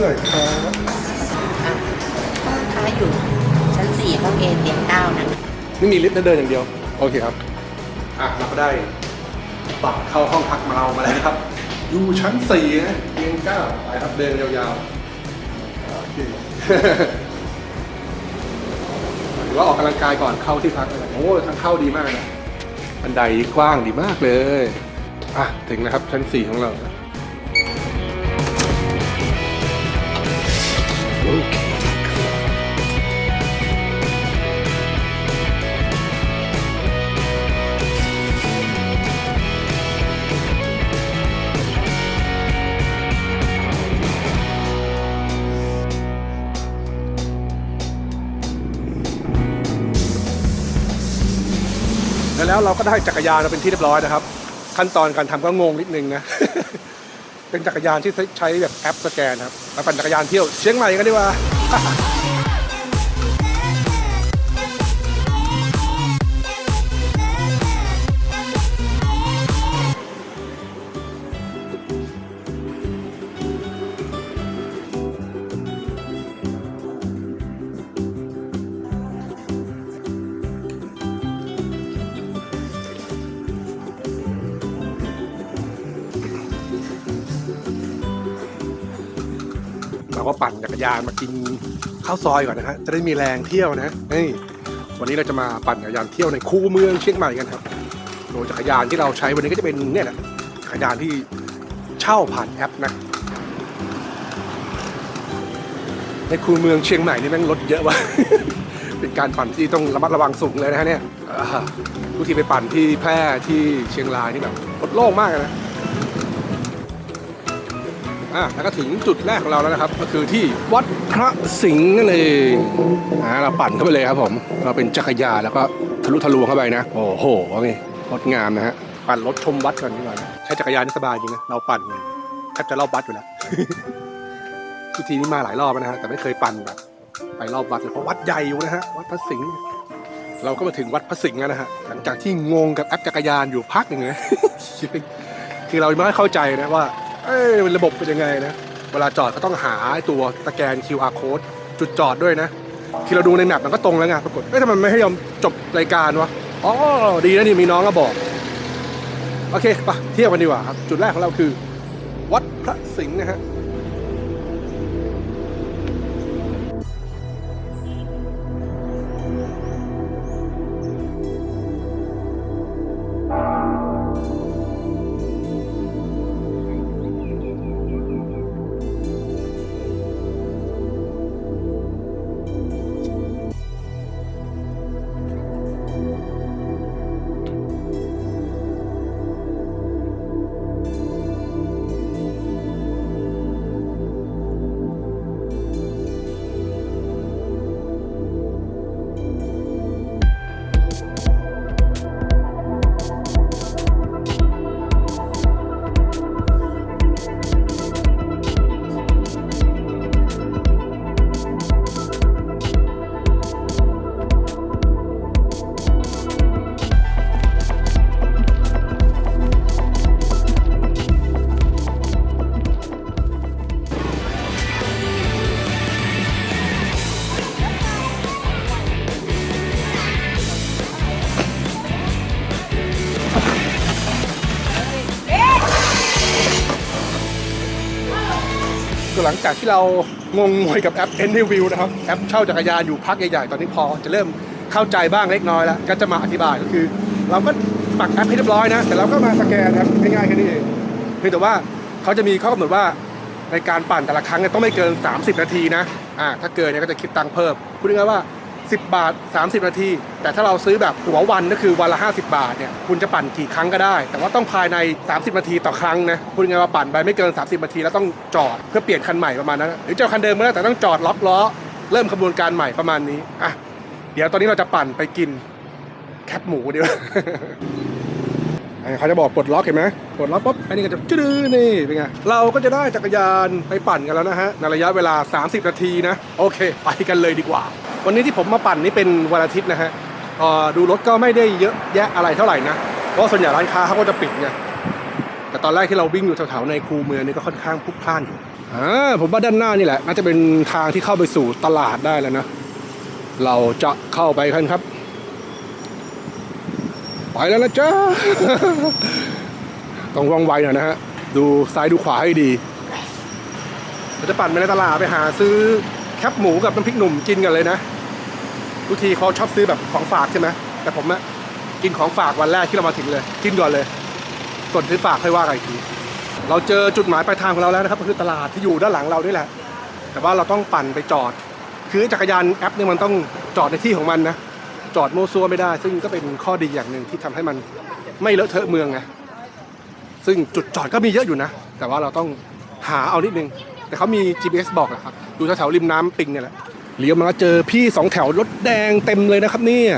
หน่อยครับอะห้องค้าอยู่ชั้นสี่ห้องเอเตียงเก้านะนี่มีลิฟต์นะเดินอย่างเดียว โอเคครับ อะเราก็ได้บัตรเข้าห้องพักมาเรามาแล้วนะครับ อยู่ชั้นสี่นะเตียงเก้าไปครับเดินยาวๆโอเคหรือว่าออกกำลังกายก่อนเข้าที่พักเลยโอ้ทางเข้าดีมากนะบันไดกว้างดีมากเลย อะ ถึงแล้วครับชั้นสี่ของเรา แล้วเราก็ได้จักรยานมาเป็นที่เรียบร้อยนะครับ ขั้นตอนการทำก็งงนิดนึงนะ เป็นจักรยานที่ใช้แบบแอปสแกนครับมาปั่นจักรยานเที่ยวเชียงใหม่กันดีกว่า ยานมากินข้าวซอยก่อนนะฮะจะได้มีแรงเที่ยวนะนี่วันนี้เราจะมาปั่นจักรยานเที่ยวในคูเมืองเชียงใหม่กันครับโดยจักรยานที่เราใช้วันนี้ก็จะเป็นเนี่ยแหละจักรยานที่เช่าผ่านแอปนะในคูเมืองเชียงใหม่นี่แม่งรถเยอะว่ะ เป็นการปั่นที่ต้องระมัดระวังสูงเลยนะฮะเนี่ยทุกทีไปปั่นที่แพร่ที่เชียงรายนี่แบบรถโล่งมากนะ อะแล้วก็ถึงจุดแรกของเราแล้วนะครับ ก็คือที่วัดพระสิงห์นั่นเองอ่าเราปั่นเข้าไปเลยครับผม เราเป็นจักรยานแล้วก็ทะลุทะลวงเข้าไปนะ โอ้โหนี่งดงามนะฮะปั่นรถชมวัดก่อนดีกว่านะใช้จักรยานนี่สบายจริงนะเราปั่นแทบจะรอบวัดอยู่แล้วทุกทีนี้มาหลายรอบแล้วนะฮะแต่ไม่เคยปั่นแบบไปรอบวัดเลยเพราะวัดใหญ่อยู่นะฮะวัดพระสิงห์เราก็มาถึงวัดพระสิงห์แล้วนะฮะหลังจากที่งงกับแอปจักรยานอยู่พักหนึ่งนะคือเราไม่ค่อยเข้าใจนะว่า เอ้ยระบบเป็นยังไงนะ เวลาจอดก็ต้องหาไอ้ตัวสแกน QR code จุดจอดด้วยนะ ที่เราดูในแมปมันก็ตรงแล้วไงปรากฏเอ้ยทำไมไม่ให้ยอมจบรายการวะอ๋อดีนะนี่มีน้องก็บอก โอเคไปเที่ยวกันดีกว่าครับ จุดแรกของเราคือ วัดพระสิงห์นะฮะ หลังจากที่เรางงงวยกับแอป Anyview นะครับ แอปเช่าจักรยานอยู่พักใหญ่ๆ ตอนนี้พอจะเริ่มเข้าใจบ้างเล็กน้อยแล้ว ก็จะมาอธิบายก็คือ เราก็ปักแอปให้เรียบร้อยนะ แต่เราก็มาสแกนครับง่ายๆแค่นี้เองเพียงแต่ว่าเขาจะมีข้อกำหนดว่าในการปั่นแต่ละครั้งเนี่ยต้องไม่เกิน 30 นาทีนะอ่าถ้าเกินเนี่ยก็จะคิดตังค์เพิ่มพูดง่ายๆว่า 10 บาท 30 นาที แต่ถ้าเราซื้อแบบหัววันก็คือวันละ 50 บาทเนี่ยคุณจะปั่นกี่ครั้งก็ได้ แต่ว่าต้องภายใน 30 นาทีต่อครั้งนะคุณไงว่าปั่นไปไม่เกิน 30 นาทีแล้วต้องจอดเพื่อเปลี่ยนคันใหม่ประมาณนั้นหรือจะเอาคันเดิมก็ได้แต่ต้องจอดล็อกล้อเริ่มขบวนการใหม่ประมาณนี้อะเดี๋ยวตอนนี้เราจะปั่นไปกินแคบหมูเดี๋ยว เขาจะบอกปลดล็อกเห็นไหมปลดล็อกปุ๊บอันนี้ก็จะจืดนี่เป็นไงเราก็จะได้จักรยานไปปั่นกันแล้วนะฮะในระยะเวลา 30 นาทีนะโอเค ไปกันเลยดีกว่า วันนี้ที่ผมมาปั่นนี่เป็นวันอาทิตย์นะฮะดูรถก็ไม่ได้เยอะแยะอะไรเท่าไหร่นะเพราะส่วนใหญ่ร้านค้าเขาก็จะปิดไงแต่ตอนแรกที่เราวิ่งอยู่แถวๆในคูเมืองนี่ก็ค่อนข้างพลุกพล่านอยู่อ่าผมว่าด้านหน้านี่แหละน่าจะเป็นทางที่เข้าไปสู่ตลาดได้แล้วนะเราจะเข้าไปกันครับ ไปแล้วนะจ๊ะต้องว่องไวหน่อยนะฮะ ดูซ้ายดูขวาให้ดีเราจะปั่นไปในตลาดไปหาซื้อแคบหมูกับน้ำพริกหนุ่มกินกันเลยนะทุกทีเขาชอบซื้อแบบของฝากใช่ไหมแต่ผมอะกินของฝากวันแรกที่เรามาถึงเลย กินก่อนเลย ส่วนซื้อฝากค่อยว่ากันอีกทีเราเจอจุดหมายปลายทางของเราแล้วนะครับ ก็คือตลาดที่อยู่ด้านหลังเรานี่แหละ แต่ว่าเราต้องปั่นไปจอด คือจักรยานแอปเนี่ยมันต้องจอดในที่ของมันนะ จอดโมวซัวไม่ได้ ซึ่งก็เป็นข้อดีอย่างหนึ่งที่ทำให้มันไม่เลอะเทอะเมืองไงซึ่งจุดจอดก็มีเยอะอยู่นะ แต่ว่าเราต้องหาเอานิดนึง แต่เขามี GPS บอกแหละครับอยู่แถวๆริมน้ำปิงเนี่ยแหละเลี้ยวมาเจอพี่สองแถวรถแดงเต็มเลยนะครับเนี่ย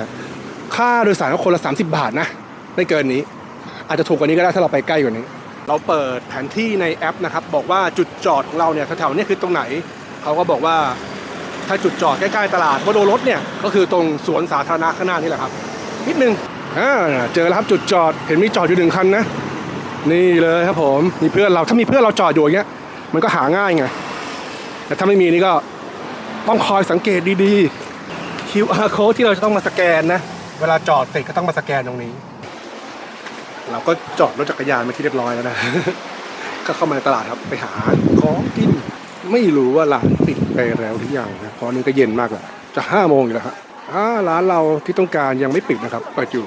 ค่าโดยสารก็คนละ 30 บาทนะไม่เกินนี้ อาจจะถูกกว่านี้ก็ได้ถ้าเราไปใกล้กว่านี้ เราเปิดแผนที่ในแอปนะครับ บอกว่าจุดจอดของเราเนี่ยแถวๆนี้คือตรงไหนเขาก็บอกว่า ถ้าจุดจอดใกล้ๆตลาดวโรรถเนี่ยก็คือตรงสวนสาธารณะข้างหน้านี่แหละครับ นิดนึงอ่าเจอแล้วครับจุดจอดเห็นมีจอดอยู่หนึ่งคันนะนี่เลยครับผมมีเพื่อนเราถ้ามีเพื่อนเราจอดอยู่อย่างเงี้ยมันก็หาง่ายไงแต่ถ้าไม่มีนี่ก็ต้องคอยสังเกตดีๆ QR code ที่เราจะต้องมาสแกนนะ เวลาจอดเสร็จก็ต้องมาสแกนตรงนี้ เราก็จอดรถจักรยานมาที่เรียบร้อยแล้วนะ ก็เข้ามาในตลาดครับไปหาของกิน ไม่รู้ว่าร้านปิดไปแล้วหรือยังนะเพราะนี่ก็เย็นมากแล้วจะห้าโมงอยู่แล้วฮะอ่าร้านเราที่ต้องการยังไม่ปิดนะครับเปิดอยู่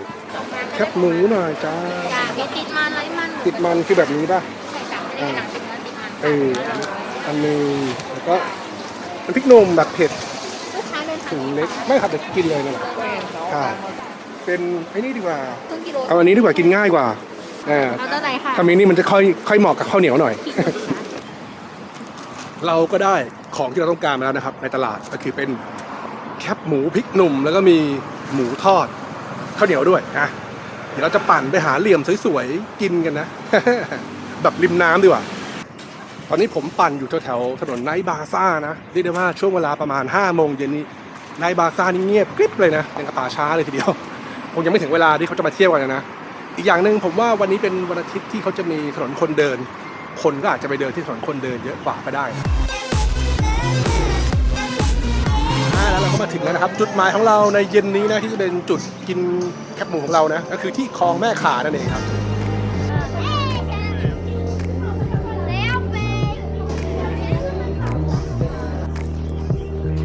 แคบหมูหน่อยจ้าจ้ะมีติดมันไร้มันติดมันคือแบบนี้ป่ะใช่จ้ะไม่ได้หนังติดมันติดมันเอออันหนึงแล้วก็น้ำพริกหนุ่มแบบเผ็ดลูกค้าเดินทางถุงเล็กไม่ครับเดี๋ยวกินเลยนะค่ะเป็นไอ้นี่ดีกว่าครึ่งกิโลเอาอันนี้ดีกว่ากินง่ายกว่าอ่าเอาตัวไหนค่ะทำนี้นี่มันจะค่อยค่อยเหมาะกับข้าวเหนียวหน่อยพริกหนุ่มค่ะ เราก็ได้ของที่เราต้องการมาแล้วนะครับ ในตลาดก็คือเป็นแคบหมูพริกหนุ่ม แล้วก็มีหมูทอดข้าวเหนียวด้วยนะเดี๋ยวเราจะปั่นไปหาเหลี่ยมสวยๆกินกันนะ แบบริมน้ำดีกว่า ตอนนี้ผมปั่นอยู่แถวๆถนนไนบาซ่านะเรียกได้ว่าช่วงเวลาประมาณ5้าโมงเย็นนี้ไนบาซ่านี่เงียบกริบเลยนะยังกระป่าช้าเลยทีเดียวคงยังไม่ถึงเวลาที่เขาจะมาเที่ยวกันนะ อีกอย่างหนึ่งผมว่าวันนี้เป็นวันอาทิตย์ที่เขาจะมีถนนคนเดิน คนก็อาจจะไปเดินที่ถนนคนเดินเยอะกว่าก็ได้อ่แล้วเราก็มาถึงแล้วนะครับ จุดหมายของเราในเย็นนี้นะที่จะเป็นจุดกินแคบหมูของเรานะก็คือที่คลองแม่ขานั่นเองครับ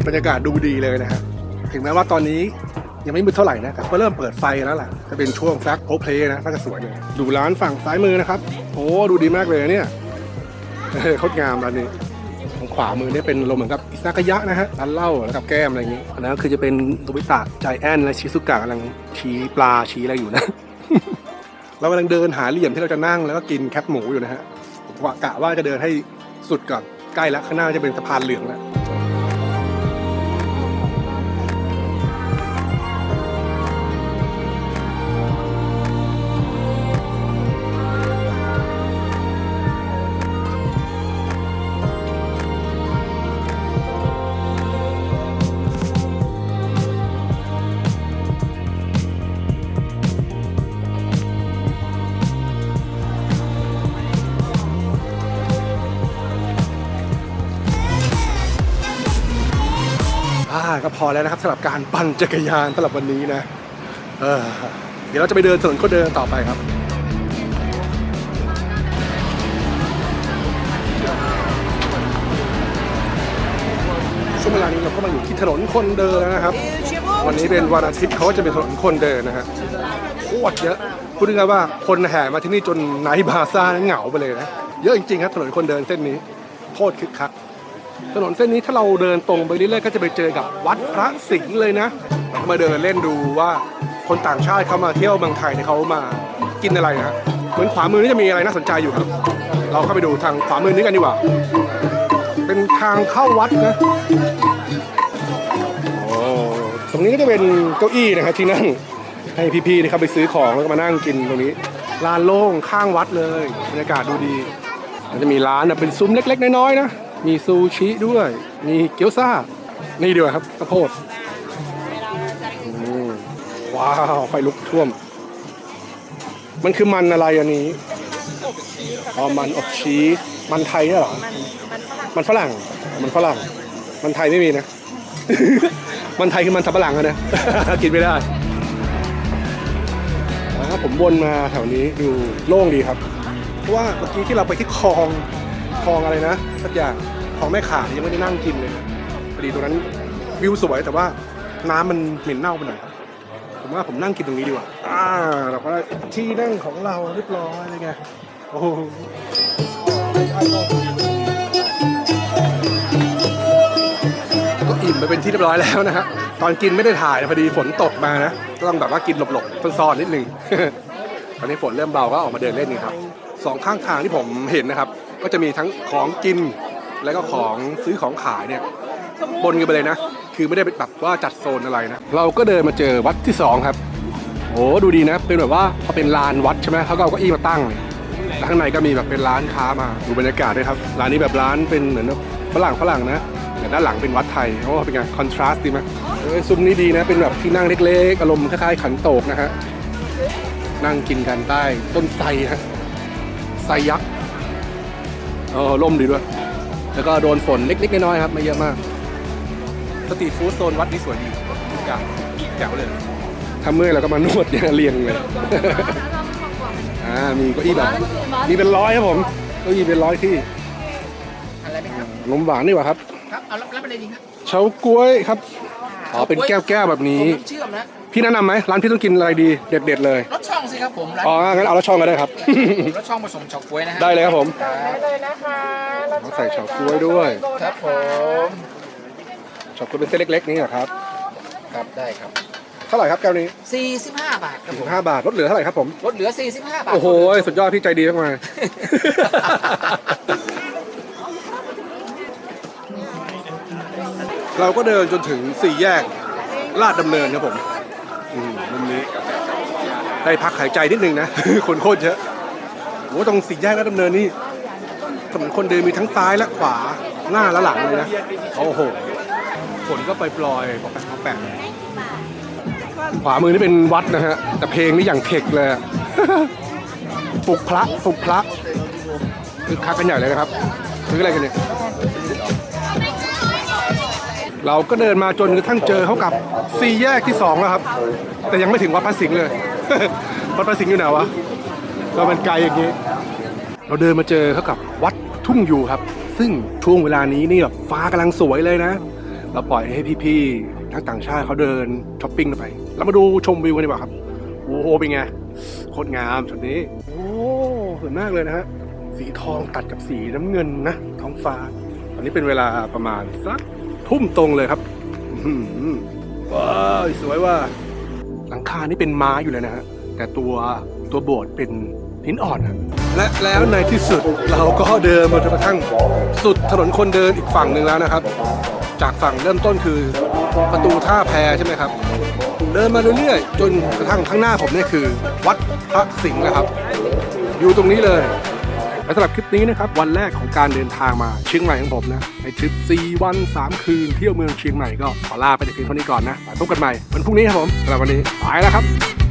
บรรยากาศดูดีเลยนะฮะถึงแม้ว่าตอนนี้ยังไม่มืดเท่าไหร่นะ แต่ก็เริ่มเปิดไฟแล้วล่ะ จะเป็นช่วงแฟลกโพเพลนะน่าจะสวยเลยดูร้านฝั่งซ้ายมือนะครับ โอ้ ดูดีมากเลยเนี่ย โคตรงามร้านนี้ทางขวามือเนี่ยเป็นลมเหมือนกับอิซากายะนะฮะร้านเหล้าแล้วกับแก้มอะไรอย่างงี้อันนั้นก็คือจะเป็นโนบิตะใจแอนและชิซุกะกำลังชี้ปลาชี้อะไรอยู่นะ เรากำลังเดินหาเหลี่ยมที่เราจะนั่งแล้วก็กินแคปหมูอยู่นะฮะผมว่ากะว่าจะเดินให้สุดก่อนใกล้แล้วข้างหน้าจะเป็นสะพานเหลืองแล้ว ก็พอแล้วนะครับสำหรับการปั่นจักรยานสำหรับวันนี้นะ เออ เดี๋ยวเราจะไปเดินถนนคนเดินต่อไปครับช่วงเวลานี้เราก็มาอยู่ที่ถนนคนเดินแล้วนะครับ วันนี้เป็นวันอาทิตย์เขาก็จะเป็นถนนคนเดินนะฮะโคตรเยอะพูดง่ายๆว่าคนแห่มาที่นี่จนไนท์บาซ่าเหงาไปเลยนะเยอะจริงๆครับถนนคนเดินเส้นนี้โคตรคึกคัก ถนนเส้นนี้ถ้าเราเดินตรงไปเรื่อยๆก็จะไปเจอกับวัดพระสิงห์เลยนะ มาเดินเล่นดูว่าคนต่างชาติเขามาเที่ยวเมืองไทยเนี่ยเขามากินอะไรนะเหมือนขวามือนี่จะมีอะไรน่าสนใจอยู่ครับ เราเข้าไปดูทางขวามือนี้กันดีกว่า เป็นทางเข้าวัดนะโอ้ตรงนี้ก็จะเป็นเก้าอี้นะครับที่นั่งให้พี่ๆที่เขาไปซื้อของแล้วก็มานั่งกินตรงนี้ลานโล่งข้างวัดเลยบรรยากาศดูดีมันจะมีร้านนะเป็นซุ้มเล็ก ๆ น้อยๆนะ มีซูชิด้วย มีเกี๊ยวซ่า นี่ดีกว่าครับข้าวโพดว้าว ไฟลุกท่วม มันคือมันอะไรอันนี้อ๋อมันอบชีสมันไทยเหรอ มันฝรั่ง มันฝรั่ง มันไทยไม่มีนะ มันไทยคือมันสับปะหลังอะนะ กินไม่ได้อ่าผมวนมาแถวนี้ดูโล่งดีครับ เพราะว่าเมื่อกี้ที่เราไปที่คลอง คลองอะไรนะสักอย่างคลองแม่ขายังไม่ได้นั่งกินเลยนะพอดีตรงนั้นวิวสวยแต่ว่าน้ำมันเหม็นเน่าไปหน่อยครับผมว่าผมนั่งกินตรงนี้ดีกว่าอ่าเราก็ได้ที่นั่งของเราเรียบร้อยเลยไงโอ้โหก็อิ่มไปเป็นที่เรียบร้อยแล้วนะฮะตอนกินไม่ได้ถ่ายนะพอดีฝนตกมานะก็ต้องแบบว่ากินหลบๆซ่อนๆนิดนึง ตอนนี้ฝนเริ่มเบาก็ออกมาเดินเล่นนี่ครับสองข้างทางที่ผมเห็นนะครับ ก็จะมีทั้งของกินแล้วก็ของซื้อของขายเนี่ยบนกันไปเลยนะ คือไม่ได้เป็นแบบว่าจัดโซนอะไรนะ เราก็เดินมาเจอวัดที่สองครับโอ้ดูดีนะ เป็นแบบว่าพอเป็นลานวัดใช่ไหมเขาก็เอาเก้าอี้มาตั้งแล้วข้างในก็มีแบบเป็นร้านค้ามาดูบรรยากาศด้วยครับร้านนี้แบบร้านเป็นเหมือนฝรั่งฝรั่งนะแต่ด้านหลังเป็นวัดไทยโอ้เป็นไงคอนทราสต์ดีไหมเออซุ้มนี้ดีนะเป็นแบบที่นั่งเล็กๆอารมณ์คล้ายๆขันโตกนะฮะนั่งกินกันใต้ต้นไทรฮะไทรยักษ์ เออร่มดีด้วย แล้วก็โดนฝนเล็กๆน้อยๆครับ ไม่เยอะมากสตรีทฟู้ดโซนวัดนี่สวยดีทุกอย่างแจ๋วเลยถ้าเมื่อยเราก็มานวดเนี่ยเรียงเลยอ่ามีเก้าอี้แบบมีเป็นร้อยครับผมเก้าอี้เป็นร้อยที่อะไรไหมครับนมหวานดีกว่าครับครับเอารับรับอะไรดีครับเฉาก๊วยครับอ๋อเป็นแก้วๆแบบนี้ผมน้ำเชื่อมนะ พี่แนะนำไหมร้านพี่ต้องกินอะไรดีเด็ดๆเลย รสช่องสิครับผมร้านอ๋องั้นเอาละช่องก็ได้ครับ รสช่องผสมเฉาก๊วยนะฮะได้เลยครับผมเลยนะคะต้องใส่เฉาก๊วยด้วยครับผมเฉาก๊วยเป็นเส้นเล็กๆนี่เหรอครับ ครับได้ครับเท่าไหร่ครับแก้วนี้45 บาทครับผม45บาทลดเหลือเท่าไหร่ครับผมลดเหลือ 45 บาทโอ้โหสุดยอดพี่ใจดีมากมายเราก็เดินจนถึงสี่แยกลาดดำเนินครับผมอืมมุมนี้ ได้พักหายใจนิดนึงนะ คนโคตรเยอะโอ้ตรงสี่แยกลาดดำเนินนี่ถนนคนเดินมีทั้งซ้ายและขวาหน้าและหลังเลยนะ โอ้โหฝนก็ไปปลอยๆบอกไปเขาแปะขวามือนี่เป็นวัดนะฮะ แต่เพลงนี่อย่างเทคเลยปลุกพระปลุกพระคือคักกันใหญ่เลยนะครับคืออะไรกันเนี่ยเราก็เดินมาจนกระทั่งเจอเขากับสี่แยกที่สองแล้วครับ แต่ยังไม่ถึงวัดพระสิงห์เลย วัดพระสิงห์อยู่ไหนวะก็มันไกลอย่างนี้ เราเดินมาเจอเขากับวัดทุ่งอยู่ครับ ซึ่งช่วงเวลานี้นี่แบบฟ้ากำลังสวยเลยนะ เราปล่อยให้พี่ๆทั้งต่างชาติเขาเดินช้อปปิ้งไปเรามาดูชมวิวกันดีกว่าครับ โอ้โหเป็นไงโคตรงามชุดนี้ โอ้สวยมากเลยนะฮะ สีทองตัดกับสีน้ำเงินนะ ท้องฟ้า ตอนนี้เป็นเวลาประมาณสักทุ่มตรงเลยครับอื้อหือว้าวสวยว่า หลังคานี่เป็นไม้อยู่เลยนะฮะแต่ตัวตัวโบสถ์เป็นหินอ่อนครับและแล้วในที่สุดเราก็เดินมาจนกระทั่งสุดถนนคนเดินอีกฝั่งหนึ่งแล้วนะครับ จากฝั่งเริ่มต้นคือประตูท่าแพใช่ไหมครับ เดินมาเรื่อยๆจนกระทั่งข้างหน้าผมเนี่ยคือ วัดพระสิงห์นะครับ อยู่ตรงนี้เลย และสำหรับคลิปนี้นะครับวันแรกของการเดินทางมาเชียงใหม่ของผมนะในทริป 4 วัน 3 คืนเที่ยวเมืองเชียงใหม่ก็ขอลาไปในคืนเท่านี้ก่อนนะพบกันใหม่วันพรุ่งนี้ครับผมสำหรับวันนี้ไปแล้วครับ